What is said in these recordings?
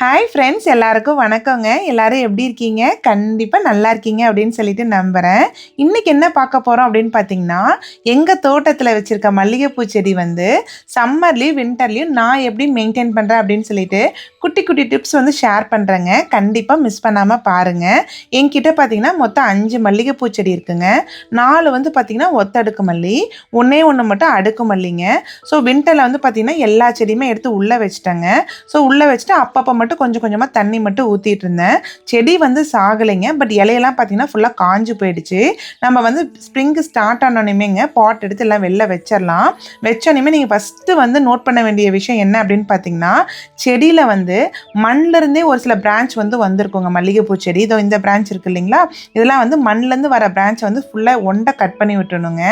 Hi friends எல்லாருக்கும் வணக்கங்க. எல்லாரும் எப்படி இருக்கீங்க? கண்டிப்பாக நல்லா இருக்கீங்க அப்படின்னு சொல்லிட்டு நம்புகிறேன் இன்றைக்கி என்ன பார்க்க போகிறோம் அப்படின்னு பார்த்தீங்கன்னா எங்கள் தோட்டத்தில் வச்சுருக்க மல்லிகைப்பூ செடி வந்து சம்மர்லேயும் வின்டர்லேயும் நான் எப்படி மெயின்டைன் பண்ணுறேன் அப்படின்னு சொல்லிட்டு குட்டி குட்டி டிப்ஸ் வந்து ஷேர் பண்ணுறேங்க கண்டிப்பாக மிஸ் பண்ணாமல் பாருங்கள் என்கிட்ட பார்த்தீங்கன்னா மொத்தம் அஞ்சு மல்லிகைப்பூ செடி இருக்குங்க. நாலு வந்து பார்த்தீங்கன்னா ஒத்தடுக்கு மல்லி ஒன்றே ஒன்று மட்டும் அடுக்கு மல்லிங்க. ஸோ வின்டரில் வந்து பார்த்தீங்கன்னா எல்லா செடியுமே எடுத்து உள்ளே வச்சுட்டேங்க. ஸோ உள்ளே வச்சுட்டு அப்பப்போ மட்டும் கொஞ்சம் கொஞ்சமாக தண்ணி மட்டும் ஊற்றிட்டு இருந்தேன். செடி வந்து சாகலைங்க. பட் இலையெல்லாம் பார்த்தீங்கன்னா ஃபுல்லாக காஞ்சு போயிடுச்சு. நம்ம வந்து ஸ்ப்ரிங்கு ஸ்டார்ட் ஆனோனையுமேங்க பாட் எடுத்து எல்லாம் வெளில வச்சிடலாம் வச்சோனையுமே நீங்கள் ஃபஸ்ட்டு வந்து நோட் பண்ண வேண்டிய விஷயம் என்ன அப்படின்னு பார்த்தீங்கன்னா செடியில் வந்து மண்ணிலருந்தே ஒரு சில பிரான்ச் வந்து வந்திருக்குங்க. மல்லிகைப்பூ செடி. இதோ இந்த பிரான்ச் இருக்குது இல்லைங்களா? இதெல்லாம் வந்து மண்ணிலேருந்து வர பிரான்ச்சை வந்து ஃபுல்லாக ஒண்டை கட் பண்ணி விட்டுணுங்க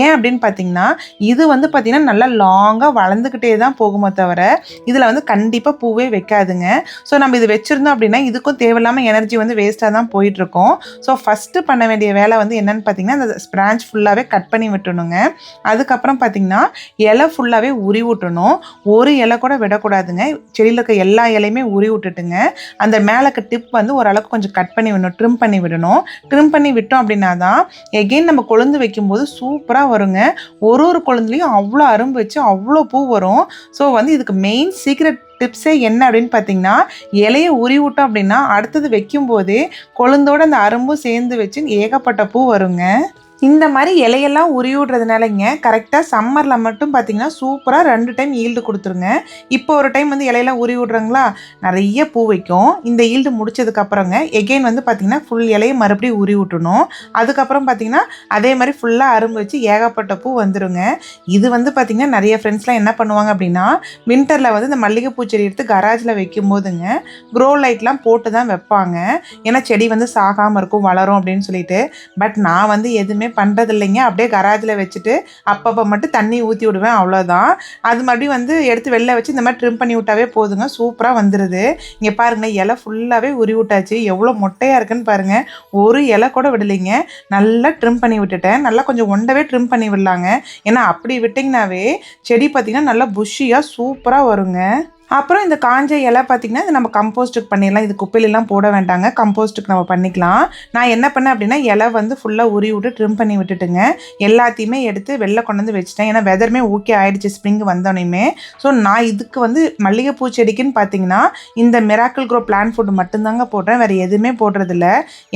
ஏன் அப்படின்னு பார்த்தீங்கன்னா இது வந்து பார்த்தீங்கன்னா நல்லா லாங்காக வளர்ந்துக்கிட்டே தான் போகுமோ தவிர இதில் வந்து கண்டிப்பாக பூவே வைக்காதுங்க. ஸோ நம்ம இது வச்சுருந்தோம் அப்படின்னா இதுக்கும் தேவையில்லாமல் எனர்ஜி வந்து வேஸ்ட்டாக தான் போயிட்டுருக்கோம். ஸோ ஃபஸ்ட்டு பண்ண வேண்டிய வேலை வந்து என்னென்னு பார்த்தீங்கன்னா அந்த பிரான்ச் ஃபுல்லாகவே கட் பண்ணி விட்டுணுங்க அதுக்கப்புறம் பார்த்தீங்கன்னா இலை ஃபுல்லாகவே உரி விட்டணும் ஒரு இலை கூட விடக்கூடாதுங்க. செடியில் இருக்க எல்லா இலையுமே உரி விட்டுட்டுங்க. அந்த மேலக்க டிப் வந்து ஓரளவுக்கு கொஞ்சம் கட் பண்ணி விடணும் ட்ரிம் பண்ணி விடணும். ட்ரிம் பண்ணி விட்டோம் அப்படின்னா தான் எகெயின் நம்ம கொழுந்து வைக்கும்போது சூப்பராக வருங்க. ஒரு ஒரு கொழுந்துலையும் அவ்வளோ அரும்பு வச்சு அவ்வளோ பூ வரும். ஸோ வந்து இதுக்கு மெயின் சீக்ரெட் டிப்ஸே என்ன அப்படின்னு பார்த்தீங்கன்னா இலையை உரி விட்டோம் அப்படின்னா அடுத்தது வைக்கும்போதே கொழுந்தோட அந்த அரும்பும் சேர்ந்து வச்சு ஏகப்பட்ட பூ வருங்க. இந்த மாதிரி இலையெல்லாம் உரிவிடுறதுனாலங்க கரெக்டாக சம்மரில் மட்டும் பார்த்தீங்கன்னா சூப்பராக ரெண்டு டைம் ஈல்டு கொடுத்துருங்க. இப்போ ஒரு டைம் வந்து இலையெல்லாம் உரி விடுறாங்களா நிறைய பூ வைக்கும். இந்த ஈல்டு முடிச்சதுக்கப்புறங்க எகெயின் வந்து பார்த்திங்கன்னா ஃபுல் இலையை மறுபடியும் உரி விட்டணும் அதுக்கப்புறம் பார்த்தீங்கன்னா அதே மாதிரி ஃபுல்லாக அரும்பு வச்சு ஏகப்பட்ட பூ வந்துருங்க. இது வந்து பார்த்திங்கன்னா நிறைய ஃப்ரெண்ட்ஸ்லாம் என்ன பண்ணுவாங்க அப்படின்னா வின்டரில் வந்து இந்த மல்லிகைப்பூ செடி எடுத்து கராஜில் வைக்கும் போதுங்க க்ரோ லைட்லாம் போட்டு தான் வைப்பாங்க. ஏன்னா செடி வந்து சாகாமல் இருக்கும் வளரும் அப்படின்னு சொல்லிட்டு. பட் நான் வந்து எதுவுமே பண்ணுறது இல்லைங்க அப்படியே கராஜில் வச்சுட்டு அப்பப்போ மட்டும் தண்ணி ஊற்றி விடுவேன் அவ்வளோதான் அது மறுபடியும் வந்து எடுத்து வெளில வச்சு இந்த மாதிரி ட்ரிம் பண்ணி விட்டாவே போதுங்க. சூப்பராக வந்துடுது இங்கே பாருங்களேன் இலை ஃபுல்லாகவே உரி விட்டாச்சு. எவ்வளோ மொட்டையாக இருக்குன்னு பாருங்கள் ஒரு இலை கூட விடலைங்க. நல்லா ட்ரிம் பண்ணி விட்டுட்டேன். நல்லா கொஞ்சம் ஒண்டவே ட்ரிம் பண்ணி விடலாங்க. ஏன்னா அப்படி விட்டிங்கனாவே செடி பார்த்திங்கன்னா நல்லா புஷ்ஷியாக சூப்பராக வருங்க. அப்புறம் இந்த காஞ்ச இலை பார்த்திங்கன்னா இது நம்ம கம்போஸ்ட்டுக்கு பண்ணிடலாம். இது குப்பையிலலாம் போட வேண்டாங்க. கம்போஸ்ட்டுக்கு நம்ம பண்ணிக்கலாம். நான் என்ன பண்ணேன் அப்படின்னா இலை வந்து ஃபுல்லாக உரி விட்டு ட்ரிம் பண்ணி விட்டுட்டுங்க. எல்லாத்தையுமே எடுத்து வெளில கொண்டு வந்து வச்சுட்டேன். ஏன்னா வெதருமே ஓகே ஆயிடுச்சு ஸ்ப்ரிங் வந்தோடனேயுமே. ஸோ நான் இதுக்கு வந்து மல்லிகைப்பூ செடிக்குன்னு பார்த்தீங்கன்னா இந்த மிராக்கிள் க்ரோ பிளான் ஃபுட் மட்டும்தாங்க போடுறேன். வேறு எதுவுமே போடுறதில்ல.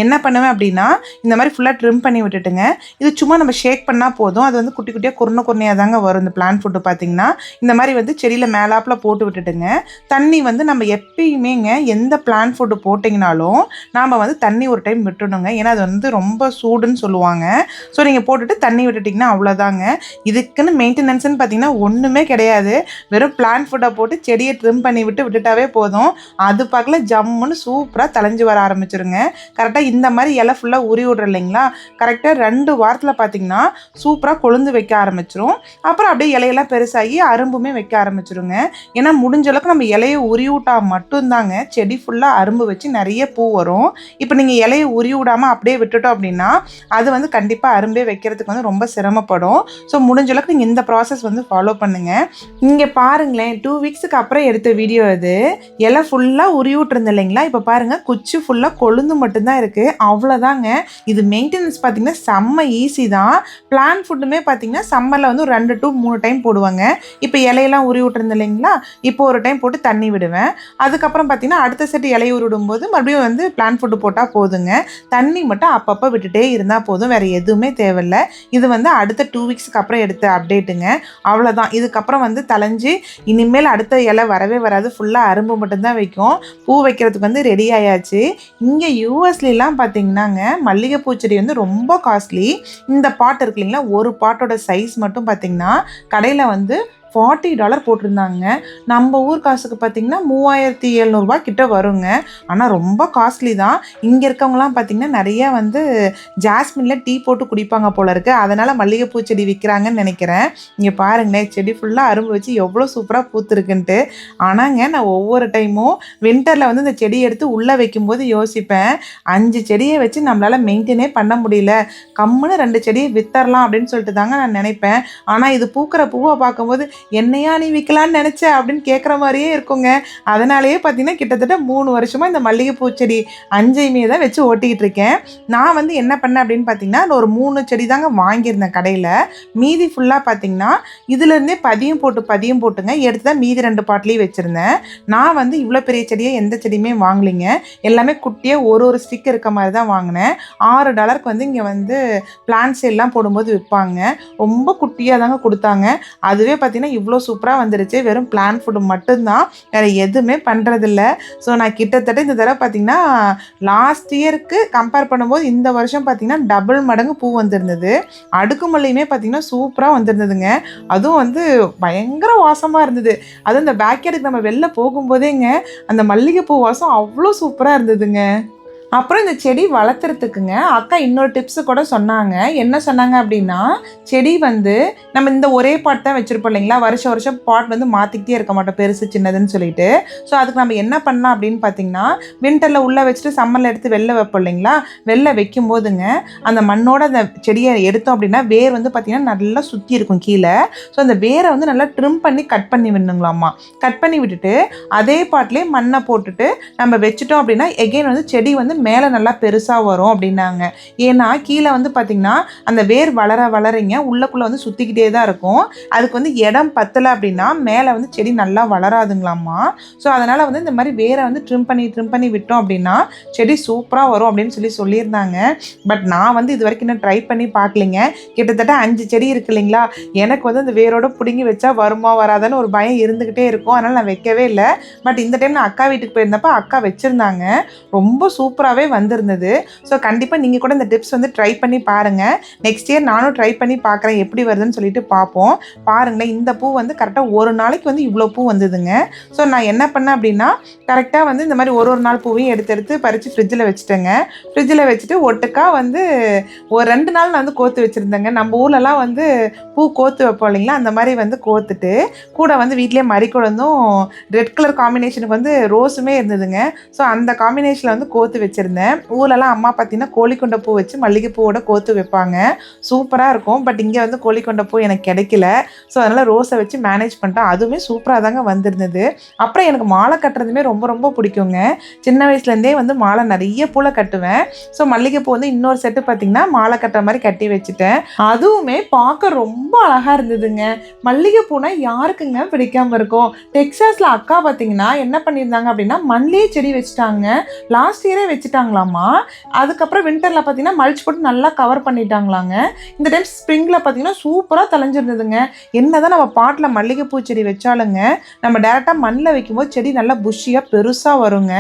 என்ன பண்ணுவேன் அப்படின்னா இந்த மாதிரி ஃபுல்லாக ட்ரிம் பண்ணி விட்டுட்டுங்க. இது சும்மா நம்ம ஷேக் பண்ணால் போதும். அது வந்து குட்டி குட்டியாக குறுன குறுனையாக தாங்க வரும். இந்த பிளான் ஃபுட்டு பார்த்தீங்கன்னா இந்த மாதிரி வந்து செடியில் மேலாப்பில் போட்டு விட்டுட்டுங்க. தண்ணி வந்து நம்ம எப்பயுமேங்க எந்த பிளான் ஃபுட்டு போட்டிங்கனாலும் நாம் வந்து தண்ணி ஒரு டைம் விட்டுடணுங்க. ஏன்னா அது வந்து ரொம்ப சூடுன்னு சொல்லுவாங்க. ஸோ நீங்கள் போட்டுட்டு தண்ணி விட்டுட்டிங்கன்னா அவ்வளோதாங்க இதுக்குன்னு மெயின்டெனன்ஸ்னு பார்த்தீங்கன்னா ஒன்றுமே கிடையாது. வெறும் பிளான் ஃபுட்டை போட்டு செடியை ட்ரிம் பண்ணி விட்டு விட்டுட்டாவே போதும். அது பார்க்கல ஜம்முன்னு சூப்பராக தலைஞ்சு வர ஆரம்பிச்சிருங்க. கரெக்டாக இந்த மாதிரி இலை ஃபுல்லாக உரி விடுற இல்லைங்களா? கரெக்டாக ரெண்டு வாரத்தில் பார்த்தீங்கன்னா சூப்பராக கொழுந்து வைக்க ஆரம்பிச்சிரும். அப்புறம் அப்படியே இலையெல்லாம் பெருசாகி அரும்புமே வைக்க ஆரம்பிச்சிருங்க. ஏன்னா முடிஞ்ச அளவுக்கு நம்ம இலையை உரி விட்டா மட்டும்தாங்க. செடி ஃபுல்லாக அரும்பு வச்சு நிறைய பூ வரும். இப்போ நீங்கள் இலையை உரி விடாமல் அப்படியே விட்டுட்டோம் அப்படின்னா அது வந்து கண்டிப்பாக அரும்பே வைக்கிறதுக்கு வந்து ரொம்ப சிரமப்படும். ஸோ முடிஞ்ச அளவுக்கு நீங்கள் இந்த ப்ராசஸ் வந்து ஃபாலோ பண்ணுங்கள் இங்கே பாருங்களேன் டூ வீக்ஸுக்கு அப்புறம் எடுத்த வீடியோ இது. இலை ஃபுல்லாக உரி இல்லைங்களா? இப்போ பாருங்கள் குச்சி ஃபுல்லாக கொழுந்து மட்டும்தான் இருக்குது அவ்வளோதாங்க இது மெயின்டெனன்ஸ் பார்த்தீங்கன்னா செம்ம ஈஸி தான். பிளான் ஃபுட்டுமே பார்த்தீங்கன்னா சம்மரில் வந்து ஒரு ரெண்டு டு மூணு டைம் போடுவாங்க. இப்போ இலையெல்லாம் உரி விட்டுருந்த இல்லைங்களா? இப்போ ஒரு டைம் போட்டு தண்ணி விடுவேன். அதுக்கப்புறம் பார்த்திங்கன்னா அடுத்த செட்டு இலையை விடும்போது மறுபடியும் வந்து பிளான் ஃபுட்டு போட்டால் போதுங்க. தண்ணி மட்டும் அப்பப்போ விட்டுட்டே இருந்தால் போதும். வேறு எதுவுமே தேவையில்ல. இது வந்து அடுத்த டூ வீக்ஸ்க்கு அப்புறம் எடுத்த அப்டேட்டுங்க அவ்வளோதான் இதுக்கப்புறம் வந்து தலைஞ்சு இனிமேல் அடுத்த இலை வரவே வராது. ஃபுல்லாக அரும்பு மட்டும்தான் வைக்கும். பூ வைக்கிறதுக்கு வந்து ரெடி ஆயாச்சு. இங்கே யூஎஸ்லாம் பார்த்தீங்கன்னாங்க மல்லிகைப்பூ செடி வந்து ரொம்ப காஸ்ட்லி இந்த பாட் இருக்கு இல்லைங்களா ஒரு பாட்டோட சைஸ் மட்டும் பார்த்தீங்கன்னா கடையில் வந்து ஃபார்ட்டி டாலர் போட்டிருந்தாங்க. நம்ம ஊர் காசுக்கு பார்த்தீங்கன்னா மூவாயிரத்தி எழுநூறுபா கிட்ட வருங்க. ஆனால் ரொம்ப காஸ்ட்லி தான். இங்கே இருக்கவங்களாம் பார்த்தீங்கன்னா நிறைய வந்து ஜாஸ்மினில் டீ போட்டு குடிப்பாங்க போல இருக்கு. அதனால் மல்லிகைப்பூ செடி விற்கிறாங்கன்னு நினைக்கிறேன். இங்கே பாருங்களேன் செடி ஃபுல்லாக அரும்பு வச்சு எவ்வளோ சூப்பராக பூத்துருக்குன்ட்டு. ஆனாங்க நான் ஒவ்வொரு டைமும் வின்டரில் வந்து இந்த செடி எடுத்து உள்ளே வைக்கும்போது யோசிப்பேன். அஞ்சு செடியை வச்சு நம்மளால் மெயின்டைனே பண்ண முடியல. கம்முன்னு ரெண்டு செடியை வித்தரலாம் அப்படின்னு சொல்லிட்டு தாங்க நான் நினைப்பேன். ஆனால் இது பூக்கிற பூவை பார்க்கும்போது என்னையா நீ விற்கலான்னு நினச்ச அப்படின்னு கேட்குற மாதிரியே இருக்குங்க. அதனாலேயே பார்த்தீங்கன்னா கிட்டத்தட்ட மூணு வருஷமாக இந்த மல்லிகைப்பூ செடி அஞ்சையுமே தான் வச்சு ஓட்டிக்கிட்டு இருக்கேன். நான் வந்து என்ன பண்ணேன் அப்படின்னு பார்த்தீங்கன்னா ஒரு மூணு செடி தாங்க வாங்கியிருந்தேன் கடையில். மீதி ஃபுல்லாக பார்த்தீங்கன்னா இதுலேருந்தே பதியம் போட்டு பதியம் போட்டுங்க எடுத்து தான் மீதி ரெண்டு பாட்டிலையும் வச்சுருந்தேன். நான் வந்து இவ்வளோ பெரிய செடியை எந்த செடியுமே வாங்கலைங்க. எல்லாமே குட்டியாக ஒரு ஒரு ஸ்டிக் இருக்க மாதிரி தான் வாங்கினேன். ஆறு டாலருக்கு வந்து இங்கே வந்து பிளான்ஸ் எல்லாம் போடும்போது விற்பாங்க. ரொம்ப குட்டியாக தாங்க கொடுத்தாங்க. அதுவே பார்த்தீங்கன்னா இவ்வளோ சூப்பராக வந்துருச்சு. வெறும் பிளான் ஃபுட்டு மட்டும்தான். வேறு எதுவுமே பண்ணுறதில்ல ஸோ நான் கிட்டத்தட்ட இந்த தடவை பார்த்தீங்கன்னா லாஸ்ட் இயருக்கு கம்பேர் பண்ணும்போது இந்த வருஷம் பார்த்தீங்கன்னா டபுள் மடங்கு பூ வந்திருந்தது. அடுக்கு மல்லியுமே பார்த்தீங்கன்னா சூப்பராக வந்திருந்ததுங்க. அதுவும் வந்து பயங்கர வாசமாக இருந்தது. அதுவும் இந்த பேக்யார்டுக்கு நம்ம வெளில போகும்போதேங்க அந்த மல்லிகைப்பூ வாசம் அவ்வளோ சூப்பராக இருந்ததுங்க. அப்புறம் இந்த செடி வளர்த்துறதுக்குங்க. அக்கா இன்னொரு டிப்ஸு கூட சொன்னாங்க. என்ன சொன்னாங்க அப்படின்னா செடி வந்து நம்ம இந்த ஒரே பாட் தான் வச்சுருப்போம் இல்லைங்களா? வருஷம் வருஷம் பாட் வந்து மாற்றிக்கிட்டே இருக்க மாட்டோம். பெருசு சின்னதுன்னு சொல்லிட்டு. ஸோ அதுக்கு நம்ம என்ன பண்ணலாம் அப்படின்னு பார்த்தீங்கன்னா வின்டரில் உள்ளே வச்சுட்டு சம்மரில் எடுத்து வெளில வைப்போம் இல்லைங்களா? வெளில வைக்கும் போதுங்க அந்த மண்ணோட அந்த செடியை எடுத்தோம் அப்படின்னா வேர் வந்து பார்த்திங்கன்னா நல்லா சுற்றி இருக்கும் கீழே. ஸோ அந்த வேரை வந்து நல்லா ட்ரிம் பண்ணி கட் பண்ணி விடணுங்களாம்மா கட் பண்ணி விட்டுட்டு அதே பாட்டிலே மண்ணை போட்டுட்டு நம்ம வச்சுட்டோம் அப்படின்னா எகெயின் வந்து செடி வந்து மேலே நல்லா பெருசாக வரும் அப்படின்னாங்க. ஏன்னா கீழே வந்து பார்த்திங்கன்னா அந்த வேர் வளர வளரங்க உள்ளக்குள்ளே வந்து சுற்றிக்கிட்டே தான் இருக்கும். அதுக்கு வந்து இடம் பத்தலை அப்படின்னா மேலே வந்து செடி நல்லா வளராதுங்களாம்மா. ஸோ அதனால் வந்து இந்த மாதிரி வேரை வந்து ட்ரிம் பண்ணி ட்ரிம் பண்ணி விட்டோம் அப்படின்னா செடி சூப்பராக வரும் அப்படின்னு சொல்லி சொல்லியிருந்தாங்க. பட் நான் வந்து இது வரைக்கும் இன்னும் ட்ரை பண்ணி பார்க்கலிங்க. கிட்டத்தட்ட அஞ்சு செடி இருக்கு இல்லைங்களா? எனக்கு வந்து அந்த வேரோட பிடுங்கி வச்சா வருமா வராதான்னு ஒரு பயம் இருந்துக்கிட்டே இருக்கும். அதனால் நான் வைக்கவே இல்லை. பட் இந்த டைம் நான் அக்கா வீட்டுக்கு போயிருந்தப்போ அக்கா வச்சுருந்தாங்க. ரொம்ப சூப்பராக சூப்பராகவே வந்திருந்தது. ஸோ கண்டிப்பாக நீங்கள் கூட இந்த டிப்ஸ் வந்து ட்ரை பண்ணி பாருங்கள் நெக்ஸ்ட் இயர் நானும் ட்ரை பண்ணி பார்க்குறேன் எப்படி வருதுன்னு சொல்லிட்டு பார்ப்போம் பாருங்களேன் இந்த பூ வந்து கரெக்டாக ஒரு நாளைக்கு வந்து இவ்வளோ பூ வந்ததுங்க. ஸோ நான் என்ன பண்ணேன் அப்படின்னா கரெக்டாக வந்து இந்த மாதிரி ஒரு ஒரு நாள் பூவையும் எடுத்து எடுத்து பறித்து ஃப்ரிட்ஜில் வச்சுட்டேங்க. ஃப்ரிட்ஜில் வச்சுட்டு ஒட்டுக்கா வந்து ஒரு ரெண்டு நாள் நான் வந்து கோத்து வச்சுருந்தேங்க. நம்ம ஊர்லலாம் வந்து பூ கோத்து வைப்போம் இல்லைங்களா? அந்த மாதிரி வந்து கோத்துட்டு கூட வந்து வீட்லேயே மறிக்குழந்தும் ரெட் கலர் காம்பினேஷனுக்கு வந்து ரோஸுமே இருந்ததுங்க. ஸோ அந்த காம்பினேஷனில் வந்து கோத்து வச்சுருந்தேன். ஊர்லலாம் அம்மா பார்த்தீங்கன்னா கோழிக்கொண்ட பூ வச்சு மல்லிகைப்பூவோட கோத்து வைப்பாங்க. சூப்பராக இருக்கும். பட் இங்கே வந்து கோழிக்கொண்ட பூ எனக்கு கிடைக்கல. ஸோ அதனால் ரோஸை வச்சு மேனேஜ் பண்ணிட்டேன். அதுவுமே சூப்பராக தாங்க வந்திருந்தது. அப்புறம் எனக்கு மாலை கட்டுறதுமே ரொம்ப ரொம்ப பிடிக்குங்க. சின்ன வயசுலேருந்தே வந்து மாலை நிறைய பூவில் கட்டுவேன். ஸோ மல்லிகைப்பூ வந்து இன்னொரு செட்டு பார்த்தீங்கன்னா மாலை கட்டுற மாதிரி கட்டி வச்சுட்டேன். அதுவுமே பார்க்க ரொம்ப அழகாக இருந்ததுங்க. மல்லிகைப்பூனா யாருக்குங்க பிடிக்காம இருக்கும்? டெக்ஸாஸில் அக்கா பார்த்தீங்கன்னா என்ன பண்ணியிருந்தாங்க அப்படின்னா மல்லிகை செடி வச்சுட்டாங்க. லாஸ்ட் இயரே வச்சுட்டாங்களாமா அதுக்கப்புறம் வின்டரில் பார்த்தீங்கன்னா மல்ச் போட்டு நல்லா கவர் பண்ணிட்டாங்களாங்க. இந்த டைம் ஸ்ப்ரிங்கில் பார்த்தீங்கன்னா சூப்பராக தலைஞ்சிருந்ததுங்க என்னதான் நம்ம பாட்டில் மல்லிகைப்பூ செடி வச்சாலுங்க நம்ம டேரெக்டாக மண்ணில் வைக்கும்போது செடி நல்லா புஷியாக பெருசாக வருங்க.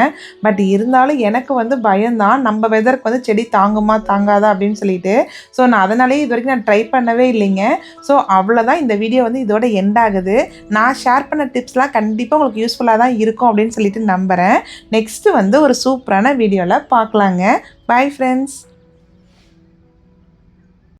பட் இருந்தாலும் எனக்கு வந்து பயம்தான். நம்ம வெதருக்கு வந்து செடி தாங்குமா தாங்காதா அப்படின்னு சொல்லிட்டு. ஸோ நான் அதனாலேயே இது வரைக்கும் நான் ட்ரை பண்ணவே இல்லைங்க. ஸோ அவ்வளோதான் இந்த வீடியோ வந்து இதோட எண்ட் ஆகுது. நான் ஷேர் பண்ண டிப்ஸ்லாம் கண்டிப்பாக உங்களுக்கு யூஸ்ஃபுல்லாக தான் இருக்கும் அப்படின்னு சொல்லிட்டு நம்புகிறேன் நெக்ஸ்ட்டு வந்து ஒரு சூப்பரான வீடியோவில் பார்க்கலாங்க. Bye friends